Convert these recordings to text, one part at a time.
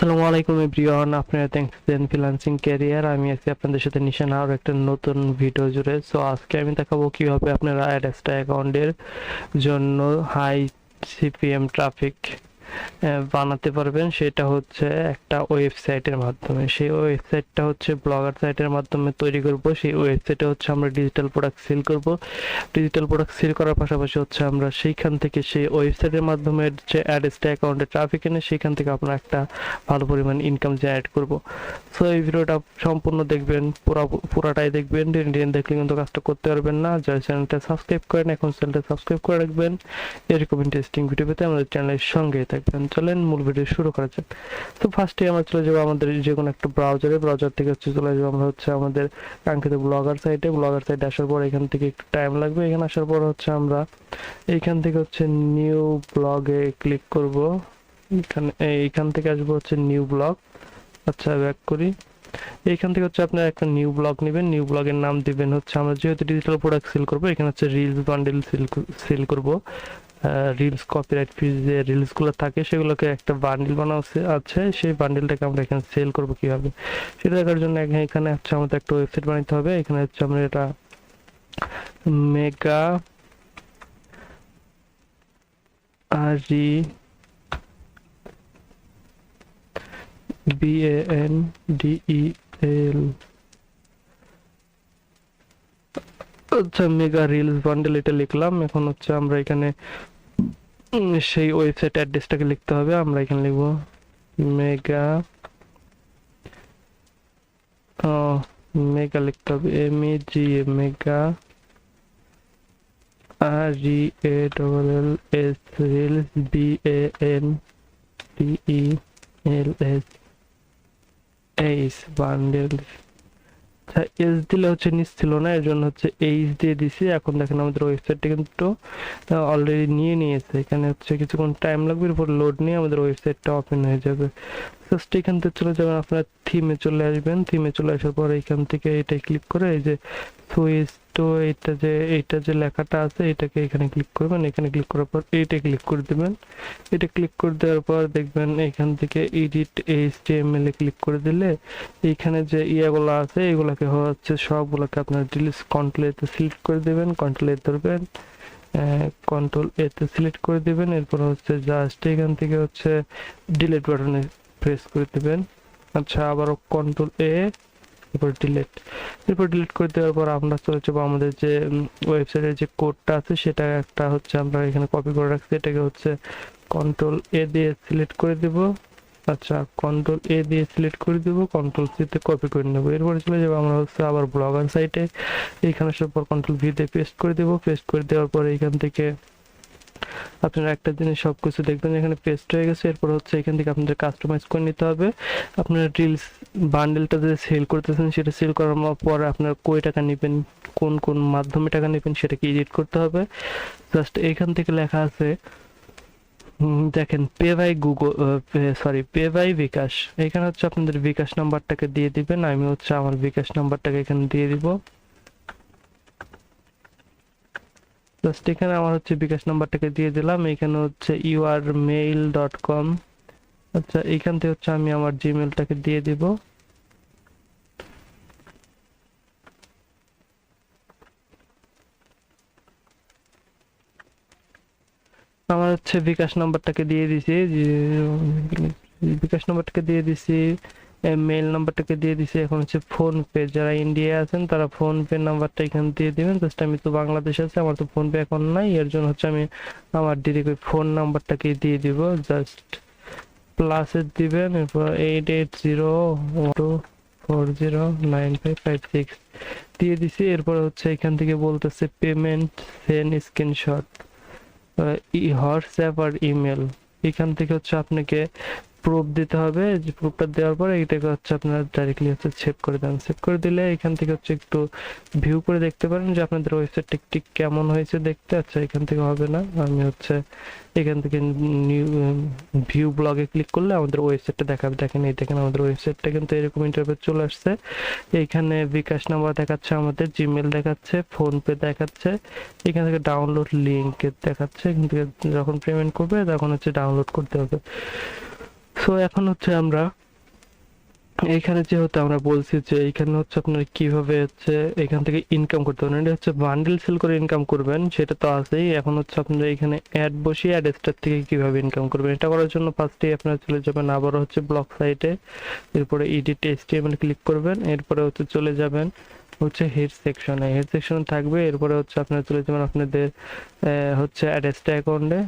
আসসালামু আলাইকুম এভরিওয়ান, আপনারা দেন ফ্রিল্যান্সিং ক্যারিয়ার আমি আছি আপনাদের সাথে নিশান, আর একটা নতুন ভিডিও জুড়ে। সো আজকে আমি দেখাবো কীভাবে আপনারা অ্যাডাস্টা অ্যাকাউন্টের জন্য হাই সিপিএম ট্রাফিক বানাতে পারবেন। সেটা হচ্ছে একটা ওয়েবসাইটের মাধ্যমে। সেই ওয়েবসাইটটা হচ্ছে ব্লগার সাইটের মাধ্যমে তৈরি করব। সেই ওয়েবসাইটে হচ্ছে আমরা ডিজিটাল প্রোডাক্ট সেল করব। ডিজিটাল প্রোডাক্ট সেল করার পাশাপাশি হচ্ছে আমরা সেইখান থেকে সেই ওয়েবসাইটের মাধ্যমে যে অ্যাডেসটা অ্যাকাউন্টে ট্রাফিক এনে সেখান থেকে আমরা একটা ভালো পরিমাণ ইনকাম জেনারেট করব। সো এই ভিডিওটা সম্পূর্ণ দেখবেন, পুরো, পুরাটাই দেখবেন। টেন দেখলে কিন্তু কাজটা করতে পারবেন না। যারা চ্যানেলটা সাবস্ক্রাইব করেন, এখন চ্যানেলটা সাবস্ক্রাইব করে রাখবেন। এরকম ইন্টারেস্টিং ভিডিও পেতে আমাদের চ্যানেলের সঙ্গে থাকবেন। চলেন মূল ভিডিও শুরু করা যাক। তো ফার্স্টে আমরা চলে যাব আমাদের যে কোনো একটা ব্রাউজারে ব্রাউজার থেকে হচ্ছে চলে যাব আমরা হচ্ছে আমাদের কাঙ্ক্ষিত ব্লগার সাইটে ব্লগার সাইটে আসার পর এখান থেকে একটু টাইম লাগবে। এখানে আসার পর হচ্ছে আমরা এইখান থেকে হচ্ছে নিউ ব্লগে ক্লিক করব। এখানে, এইখান থেকে আসব হচ্ছে নিউ ব্লগ আচ্ছা ব্যাক করি। এইখান থেকে হচ্ছে আপনার একটা নিউ ব্লগ নেবেন। নিউ ব্লগের নাম দিবেন হচ্ছে আমরা যেহেতু ডিজিটাল প্রোডাক্ট সেল করব, এখানে হচ্ছে রিলস বান্ডেল সেল সেল করব। রিলস কপিরাইট ফ্রি যে রিলসগুলো থাকে, সেগুলোকে একটা বান্ডিল বানানো আছে- সেই বান্ডিলটাকে আমরা এখানে সেল করব কীভাবে? সেটা দেখার জন্য এখানে হচ্ছে আমাদের একটা ওয়েবসাইট বানাতে হবে। এখানে হচ্ছে আমরা এটা মেগা আরি B A N D E L আচ্ছা মেগা রিলস বান্ডেল এটা লিখলাম। এখন হচ্ছে আমরা এখানে সেই ওয়েবসাইট অ্যাড্রেসটাকে লিখতে হবে। আমরা এখানে লিখব মেগা মেগা লিখতে হবে। M E G A mega R E A double L S reels B A N D E L S H bundle আচ্ছা এস দিলে হচ্ছে নিচ ছিল না এর জন্য হচ্ছে এইচ দিয়ে দিছি। এখন দেখেন আমাদের ওয়েবসাইটটা কিন্তু অলরেডি নিয়ে নিয়েছে। এখানে হচ্ছে কিছুক্ষণ টাইম লাগবে, এরপর লোড নিয়ে আমাদের ওয়েবসাইটটা ওপেন হয়ে যাবে। জাস্ট এখান থেকে চলে যাবেন, আপনার থিমে চলে আসবেন। থিমে চলে আসার পর এখান থেকে এটা ক্লিক করে এই যে সুইচ তো এটা যে, এইটা যে লেখাটা আছে, এটাকে এখানে ক্লিক করবেন। এখানে ক্লিক করার পর এইটা ক্লিক করে দিবেন। এটা ক্লিক করে দেওয়ার পর দেখবেন এখান থেকে এডিট এইচটিএমএল এ ক্লিক করে দিলে এইখানে যে ইয়াগুলো আছে, এগুলোকে হচ্ছে সবগুলোকে আপনার ডিলিট কন্ট্রোল এতে সিলেক্ট করে দেবেন কন্ট্রোল এ ধরবেন কন্ট্রোল এতে সিলেক্ট করে দিবেন। এরপর হচ্ছে জাস্ট এখান থেকে হচ্ছে ডিলিট বাটনে প্রেস করে দেবেন। আচ্ছা আবারও কন্ট্রোল এ এরপর ডিলিট এরপর ডিলিট করে দেওয়ার পর আমরা চলে যাব আমাদের যে ওয়েবসাইটের যে কোডটা আছে, সেটা একটা হচ্ছে আমরা এখানে কপি করে রাখছি। এটাকে হচ্ছে কন্ট্রোল এ দিয়ে সিলেক্ট করে দেব। আচ্ছা কন্ট্রোল এ দিয়ে সিলেক্ট করে দেব। কন্ট্রোল সি তে কপি করে নেব। এরপরে চলে যাব আমরা হচ্ছে আবার ব্লগার সাইটে এইখানে সব পর কন্ট্রোল ভি দিয়ে পেস্ট করে দেব। পেস্ট করে দেওয়ার পর এইখান থেকে আপনারা একটা দিনে সব কিছু দেখবেন, এখানে পেস্ট হয়ে গেছে। এরপর হচ্ছে এখান থেকে আপনাদের কাস্টমাইজ করে নিতে হবে। আপনার রিলস বান্ডেলটা যে সেল করতেছেন, সেটা সেল করার পর আপনার কয় টাকা নেবেন, কোন কোন মাধ্যমে টাকা নেবেন, সেটাকে এডিট করতে হবে। জাস্ট এখান থেকে লেখা আছে দেখেন pay by Google sorry pay by bKash এখানে হচ্ছে আপনাদের বিকাশ নাম্বারটাকে দিয়ে দিবেন, আমি হচ্ছে আমার বিকাশ নাম্বারটাকে এখানে দিয়ে দিব। জাস্ট এখানে আমার হচ্ছে বিকাশ নাম্বারটাকে দিয়ে দিলাম। এখানে হচ্ছে ইউআর মেইল ডট কম আচ্ছা এইখান থেকে হচ্ছে আমি আমার জিমেলটাকে দিয়ে দিব। আমার হচ্ছে বিকাশ নাম্বারটাকে দিয়ে দিছি। বিকাশ নাম্বারটাকে দিয়ে দিছি। মেইল নাম্বারটাকে দিয়ে দিছি। এখন হচ্ছে ফোন পে যারা ইন্ডিয়া আছেন, তারা ফোন পে নাম্বারটা এখানে দিয়ে দিবেন। জাস্ট আমি তো বাংলাদেশে আছি, আমার তো ফোন পে এখন নাই। এর জন্য হচ্ছে আমি আমার ডিরেক্ট ওই ফোন নাম্বারটাকে দিয়ে দিব। জাস্ট প্লাসে দিবেন, এরপর eight eight zero two four zero nine five five six দিয়ে দিছি। এরপর হচ্ছে এখান থেকে বলতেছে পেমেন্ট সেন্ড স্ক্রিনশট ই, হোয়াটসঅ্যাপ আর ইমেল এখান থেকে হচ্ছে আপনাকে প্রুফ দিতে হবে, যে প্রুফটা দেওয়ার পরে এটাকে হচ্ছে আপনারা ডাইরেক্টলি হচ্ছে সেভ করে দেন। সেভ করে দিলে এখান থেকে হচ্ছে একটু ভিউ করে দেখতে পারেন যে আপনাদের ওয়েবসাইটটা ঠিক কেমন হয়েছে দেখতে। আচ্ছা এখান থেকে হবে না। আমি হচ্ছে এখান থেকে নিউ ভিউ ব্লগে ক্লিক করলে আমাদের ওয়েবসাইটটা দেখাবে দেখেন এই দেখেন আমাদের ওয়েবসাইটটা কিন্তু এরকম ইন্টারভিউ চলে আসছে। এইখানে বিকাশ নাম্বার দেখাচ্ছে আমাদের জিমেল দেখাচ্ছে ফোনপে দেখাচ্ছে, এখান থেকে ডাউনলোড লিঙ্ক দেখাচ্ছে, এখান থেকে যখন পেমেন্ট করবে তখন হচ্ছে ডাউনলোড করতে হবে। সো এখন হচ্ছে আমরা এখানে যেহেতু আমরা বলছি যে এখানে হচ্ছে আপনার কীভাবে হচ্ছে এখান থেকে ইনকাম করতে পারবেন এটা হচ্ছে বান্ডেল সেল করে ইনকাম করবেন, সেটা তো আছেই। এখন হচ্ছে আপনারা এখানে অ্যাড বসিয়ে অ্যাড স্টার থেকে কীভাবে ইনকাম করবেন, এটা করার জন্য ফার্স্টে আপনারা চলে যাবেন আবারও হচ্ছে ব্লক সাইটে এরপরে এডিট এসটিএমএল ক্লিক করবেন, এরপরে হচ্ছে চলে যাবেন হচ্ছে হেড সেকশনে হেড সেকশন থাকবে, এরপরে হচ্ছে আপনারা চলে যাবেন আপনাদের হচ্ছে অ্যাডেস্টা অ্যাকাউন্টে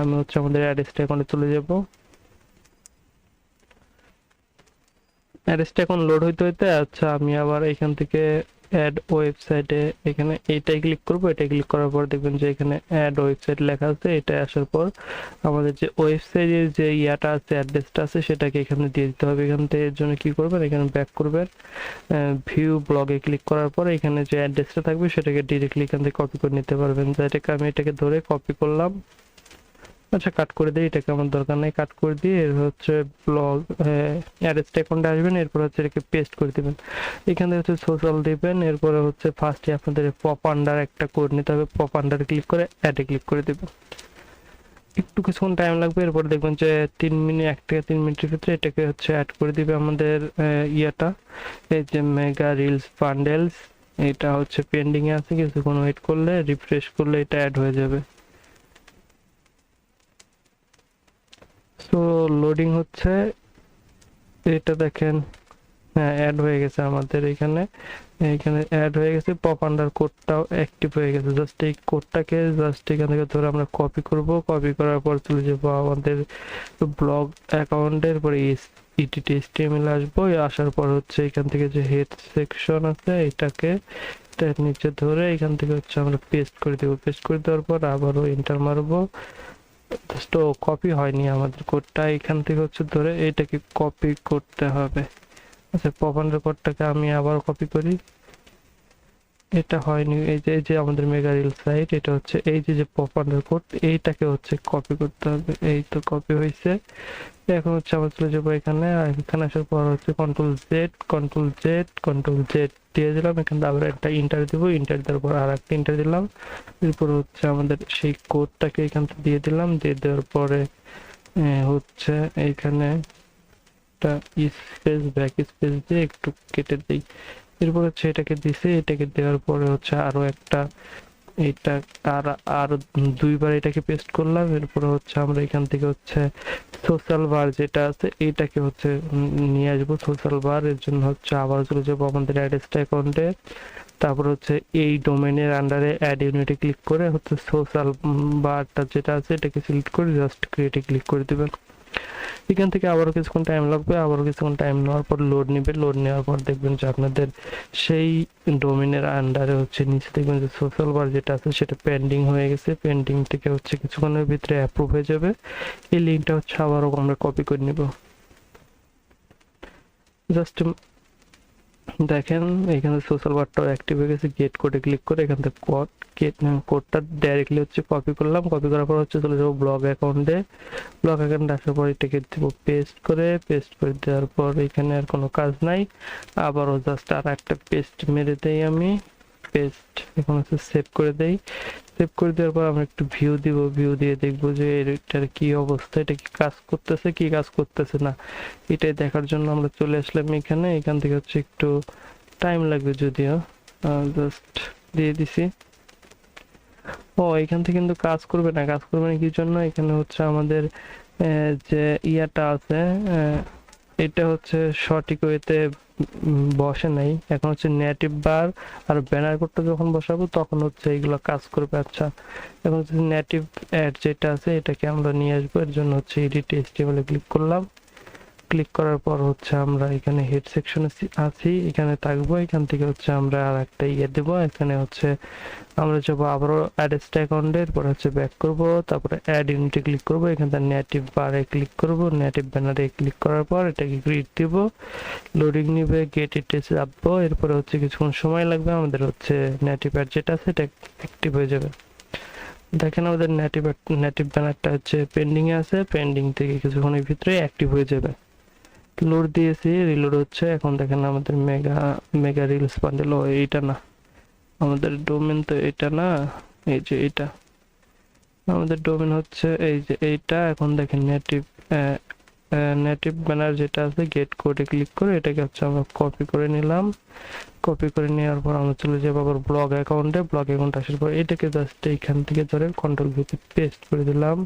আমি হচ্ছে আমাদের অ্যাডেস্টা অ্যাকাউন্টে চলে যাব। অ্যাড্রেসটা এখন লোড হইতে হইতে আচ্ছা আমি আবার এখান থেকে অ্যাড ওয়েবসাইটে এখানে এইটাই ক্লিক করব। এটাই ক্লিক করার পর দেখবেন যে এখানে অ্যাড ওয়েবসাইট লেখা আছে, এটা আসার পর আমাদের যে ওয়েবসাইটের যে ইয়াটা আছে অ্যাড্রেসটা আছে, সেটাকে এখানে দিয়ে দিতে হবে। এখান থেকে এর জন্য কী করবেন? এখানে ব্যাক করবেন ভিউ ব্লগে ক্লিক করার পর এখানে যে অ্যাড্রেসটা থাকবে, সেটাকে ডিরেক্টলি এখান থেকে কপি করে নিতে পারবেন। যেটাকে আমি এটাকে ধরে কপি করলাম। আচ্ছা কাট করে দিই, এটাকে আমার দরকার নেই। কাট করে দিয়ে এর হচ্ছে ব্লগ অ্যাড্রেস অ্যাকাউন্টে আসবেন, এরপর হচ্ছে এটাকে পেস্ট করে দিবেন। এখানে হচ্ছে সোশ্যাল দিবেন, এরপরে হচ্ছে ফার্স্টে আপনাদের পপ আন্ডার একটা কোড নিতে হবে। পপ আন্ডার ক্লিক করে অ্যাডে ক্লিক করে দিবেন। একটু কিছুক্ষণ টাইম লাগবে, এরপর দেখবেন যে তিন মিনিট, এক থেকে তিন মিনিটের ভিতরে এটাকে হচ্ছে অ্যাড করে দিবে আমাদের ইয়েটা। এই যে মেগা রিলস বান্ডেলস এটা হচ্ছে পেন্ডিং এ আছে, কিছুক্ষণ ওয়েট করলে রিফ্রেশ করলে এটা অ্যাড হয়ে যাবে। সো লোডিং হচ্ছে। এটা দেখেন হ্যাঁ অ্যাড হয়ে গেছে আমাদের এখানে। এখানে অ্যাড হয়ে গেছে পপ আন্ডার কোডটাও অ্যাক্টিভ হয়ে গেছে। জাস্ট এই কোডটাকে জাস্ট এখান থেকে ধরে আমরা কপি করব। কপি করার পর চলে যাব আমাদের ব্লগ অ্যাকাউন্টের পরে ইটিটি এসটিএমএল আসব। আসার পর হচ্ছে এখান থেকে যে হেড সেকশন আছে, এটাকে নিচে ধরে এখান থেকে হচ্ছে আমরা পেস্ট করে দেবো। পেস্ট করে দেওয়ার পর আবারও এন্টার মারবো। জাস্ট কপি হয়নি আমাদের কোডটা এখান থেকে হচ্ছে ধরে এটাকে কপি করতে হবে। আচ্ছা পপানের কোডটাকে আমি আবার কপি করি। এটা হয়নি, এই যে এই যে আমাদের মেগা রিল সাইট এটা হচ্ছে এই যে যে পপান্ডার কোড এইটাকে হচ্ছে কপি করতে হবে, এই তো কপি হয়েছে এখন হচ্ছে আমরা চলে যাব এখানে, আর এখানে আসার পর হচ্ছে control Z control Z control Z দিয়ে দিলাম, এখানে আবার একটা ইন্টার দিব ইন্টার দেওয়ার পর আর একটা ইন্টার দিলাম। এরপর হচ্ছে আমাদের সেই কোডটাকে এখান থেকে দিয়ে দিলাম, দিয়ে দেওয়ার পরে হচ্ছে এইখানে একটা স্পেস ব্যাক স্পেস দিয়ে একটু কেটে দিই। এরপর হচ্ছে এটাকে দিছে, এটাকে দেওয়ার পরে হচ্ছে আরও একটা এটা আর আর দুইবার এটাকে পেস্ট করলাম, এরপরে হচ্ছে আমরা এখান থেকে হচ্ছে সোশ্যাল বার যেটা আছে, এটাকে হচ্ছে নিয়ে আসব সোশ্যাল বার এর জন্য হচ্ছে আবার চলে যাব আমাদের অ্যাড্রেসটা অ্যাকাউন্টে তারপর হচ্ছে এই ডোমেনের আন্ডারে অ্যাড ইউনিটে ক্লিক করে হচ্ছে সোশ্যাল বারটা যেটা আছে, এটাকে সিলেক্ট করে জাস্ট ক্রিয়েটে ক্লিক করে দিবেন। এখান থেকে আবারও কিছুক্ষণ টাইম লাগবে, আবারও কিছুক্ষণ টাইম নেওয়ার পর লোড নেবে লোড নেওয়ার পর দেখবেন যে আপনাদের সেই ডোমিনের আন্ডারে হচ্ছে নিচে দেখবেন যে সোশ্যাল বার যেটা আছে সেটা পেন্ডিং হয়ে গেছে। পেন্ডিং থেকে হচ্ছে কিছুক্ষণের ভিতরে অ্যাপ্রুভ হয়ে যাবে। এই লিঙ্কটা হচ্ছে আবারও আমরা কপি করে নেব। জাস্ট দেখেন, এখানে সোশ্যাল বারটাও অ্যাক্টিভ হয়ে গেছে। গেট কোডে ক্লিক করে এখান থেকে কোড গেট কোডটা ডাইরেক্টলি হচ্ছে কপি করলাম। কপি করার পর হচ্ছে চলে যাব ব্লগ অ্যাকাউন্টে ব্লগ অ্যাকাউন্টে আসার পর এটাকে দেব পেস্ট করে। পেস্ট করে দেওয়ার পর এখানে আর কোনো কাজ নাই। আবারও জাস্ট আর একটা পেস্ট মেরে দেই আমি। পেস্ট এখন হচ্ছে সেভ করে দেই। সেভ করে দেওয়ার পর আমরা একটু ভিউ দিব ভিউ দিয়ে দেখব যে এটার কি অবস্থা, এটা কি কাজ করতেছে কি কাজ করতেছে না। এটাই দেখার জন্য আমরা চলে আসলাম এখানে, এখান থেকে হচ্ছে একটু টাইম লাগবে যদিও। জাস্ট দিয়ে দিছি। ও, এখান থেকে কিন্তু কাজ করবে না, কাজ করবে না কি জন্য? এখানে হচ্ছে আমাদের যে ইয়াটা আছে এটা হচ্ছে সঠিক ওয়েতে বসে নাই। এখন হচ্ছে নেটিভ বার আর ব্যানার কোডটা যখন বসাবো, তখন হচ্ছে এইগুলো কাজ করবে। আচ্ছা এখন হচ্ছে নেটিভ অ্যাড যেটা আছে, এটাকে আমরা নিয়ে আসব। এর জন্য হচ্ছে এডিট এসটিএমএল ক্লিক করলাম। ক্লিক করার পর হচ্ছে আমরা এখানে হেড সেকশনে আছি এখানে থাকব, এখান থেকে হচ্ছে আমরা আর একটা ইয়ে দেবো, এখানে হচ্ছে আমরা যাব আবারও অ্যাডেস্টা অ্যাকাউন্টে এরপর হচ্ছে ব্যাক করব, তারপরে অ্যাড ইউনিটে ক্লিক করব, এখান থেকে নেটিভ বারে ক্লিক করব নেটিভ ব্যানারে ক্লিক করার পর এটাকে গ্রিড দিব লোডিং নিবে গেট ইটে চাপবো এরপরে হচ্ছে কিছুক্ষণ সময় লাগবে, আমাদের হচ্ছে নেটিভ অ্যাড যেটা আছে এটা অ্যাক্টিভ হয়ে যাবে। দেখেন আমাদের নেটিভ নেটিভ ব্যানারটা হচ্ছে পেন্ডিংয়ে আছে পেন্ডিং থেকে কিছুক্ষণের ভিতরে অ্যাক্টিভ হয়ে যাবে। লোড দিয়েছি রিলোড হচ্ছে। এখন দেখেন আমাদের মেগা মেগা রিলস বান্ডেল ও এইটা না। আমাদের ডোমেন তো এটা না, এই যে এটা আমাদের ডোমেন হচ্ছে এই যে এইটা। এখন দেখেন নেটিভ নেটিভ ব্যানার যেটা আছে গেট কোডে ক্লিক করে এটাকে হচ্ছে আমরা কপি করে নিলাম। কপি করে নেওয়ার পর আমরা চলে যাব আবার ব্লগ অ্যাকাউন্টে ব্লগ অ্যাকাউন্ট আসার পর এটাকে জাস্ট এইখান থেকে ধরে কন্ট্রোল ভিতে পেস্ট করে দিলাম।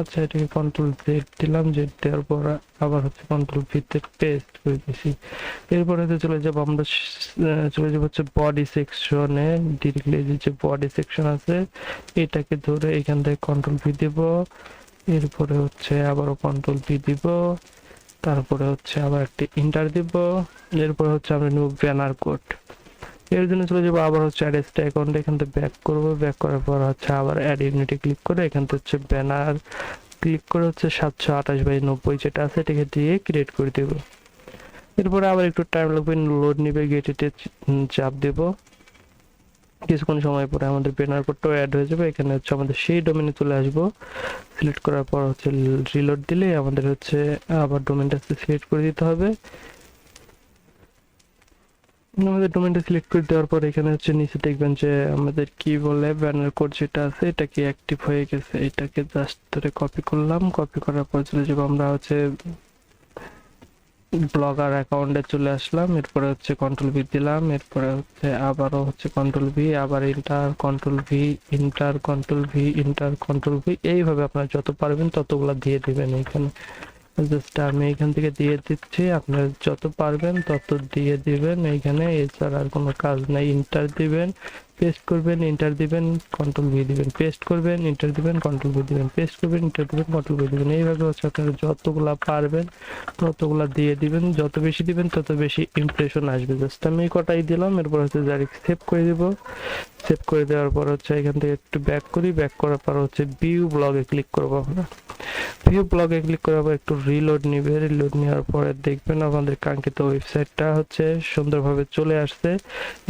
আচ্ছা এটাকে কন্ট্রোল জেড দিলাম জেড দেওয়ার পর আবার হচ্ছে কন্ট্রোল ভিতে পেস্ট করে দিয়েছি এরপরে হচ্ছে চলে যাব আমরা চলে যাব হচ্ছে বডি সেকশনে ডিরেক্টলি যে বডি সেকশন আছে, এটাকে ধরে এখান থেকে কন্ট্রোল ভি দিব। এরপরে হচ্ছে আবারও কন্ট্রোল ভি দিব। তারপরে হচ্ছে আবার একটি ইন্টার দিব। এরপরে হচ্ছে আমরা নেব ব্যানার কোড এর জন্য চলে যাব আবার হচ্ছে অ্যাডেস্ট অ্যাকাউন্ট এখান থেকে ব্যাক করব। ব্যাক করার পর হচ্ছে আবার অ্যাড ইউনিটে ক্লিক করে এখান থেকে হচ্ছে ব্যানার ক্লিক করে হচ্ছে সাতশো আঠাশ বাই নব্বই যেটা আছে এটাকে দিয়ে ক্রিয়েট করে দেবো। এরপরে আবার একটু টাইম লাগবে লোড নিবে গেটেতে চাপ দেব। কিছুক্ষণ সময় পরে আমাদের ব্যানার কোডটাও অ্যাড হয়ে যাবে। এখানে হচ্ছে আমাদের সেই ডোমেনে চলে আসব। সিলেক্ট করার পর হচ্ছে রিলোড দিলে আমাদের হচ্ছে আবার ডোমেনটা সিলেক্ট করে দিতে হবে। আমাদের ডোমেনটা সিলেক্ট করে দেওয়ার পর এখানে হচ্ছে নিচে দেখবেন যে আমাদের কি বলে ব্যানার কোড যেটা আছে এটা কি অ্যাক্টিভ হয়ে গেছে। এটাকে জাস্ট ধরে কপি করলাম। কপি করার পর চলে যাব আমরা হচ্ছে ব্লগার অ্যাকাউন্টে চলে আসলাম। এরপরে হচ্ছে কন্ট্রোল ভি দিলাম। এরপরে হচ্ছে আবারও হচ্ছে কন্ট্রোল ভি আবার enter control V enter control V enter control V এইভাবে আপনারা যত পারবেন ততগুলা দিয়ে দিবেন এখানে। জাস্ট আমি এখান থেকে দিয়ে দিচ্ছি। আপনারা যত পারবেন তত দিয়ে দিবেন। এইখানে এছাড়া আর কোনো কাজ নাই। ইন্টার দিবেন পেস্ট করবেন ইন্টার দিবেন কন্ট্রোল ভি দিবেন। পেস্ট করবেন ইন্টার দিবেন কন্ট্রোল ভি দিবেন। পেস্ট করবেন ইন্টার দিবেন কন্ট্রোল ভি দিবেন। এইভাবে হচ্ছে আপনারা যতগুলা পারবেন ততগুলা দিয়ে দিবেন। যত বেশি দিবেন, তত বেশি ইমপ্রেশন আসবে। জাস্ট আমি কটাই দিলাম, এরপর হচ্ছে ডাইরেক্ট সেভ করে দিব। সেভ করে দেওয়ার পর হচ্ছে এখান থেকে একটু ব্যাক করি। ব্যাক করার পর হচ্ছে ভিউ ব্লগে ক্লিক করব আমরা। ভিউ ব্লগে ক্লিক করার পর একটু রিলোড নিবে। রিলোড নেওয়ার পরে দেখবেন আমাদের কাঙ্ক্ষিত ওয়েবসাইটটা হচ্ছে সুন্দরভাবে চলে আসছে।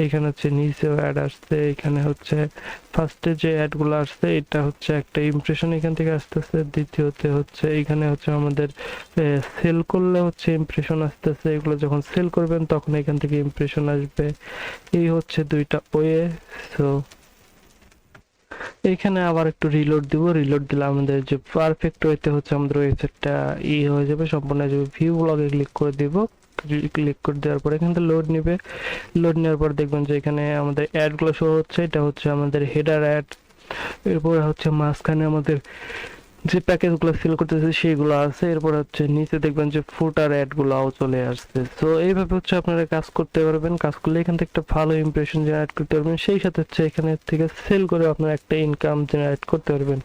এখানে হচ্ছে নিচেও অ্যাড আসছে, এখানে হচ্ছে ফার্স্টে যে অ্যাডগুলো আসছে, এটা হচ্ছে একটা ইমপ্রেশন এখান থেকে আসতেছে। দ্বিতীয়তে হচ্ছে এখানে হচ্ছে আমাদের সেল করলে হচ্ছে ইমপ্রেশন আসতেছে। এগুলো যখন সেল করবেন তখন এখান থেকে ইমপ্রেশন আসবে। এই হচ্ছে দুইটা ওয়ে। সো এখানে আবার একটু রিলোড দিব রিলোড দিলে আমাদের যে পারফেক্ট ওয়েতে হচ্ছে আমাদের ওয়েবসাইটটা ই হয়ে যাবে, সম্পূর্ণ যাবে। ভিউ ব্লগে ক্লিক করে দিব ক্লিক করে দেওয়ার পর এখান থেকে লোড নেবে। লোড নেওয়ার পর দেখবেন যে এখানে আমাদের অ্যাডগুলো শো হচ্ছে, এটা হচ্ছে আমাদের হেডার অ্যাড এরপর হচ্ছে মাঝখানে আমাদের যে প্যাকেজগুলো সেল করতেছে সেগুলো আছে। এরপর হচ্ছে নিচে দেখবেন যে ফুটার অ্যাডগুলোও চলে আসছে। তো এইভাবে হচ্ছে আপনারা কাজ করতে পারবেন। কাজ করলে এখান থেকে একটা ভালো ইমপ্রেশন জেনারেট করতে পারবেন। সেই সাথে হচ্ছে এখানে থেকে সেল করে আপনারা একটা ইনকাম জেনারেট করতে পারবেন।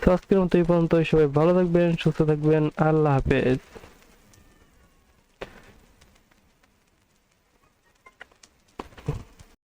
তো আজকের মতো এই পর্যন্ত সবাই ভালো থাকবেন, সুস্থ থাকবেন। আল্লাহ হাফেজ।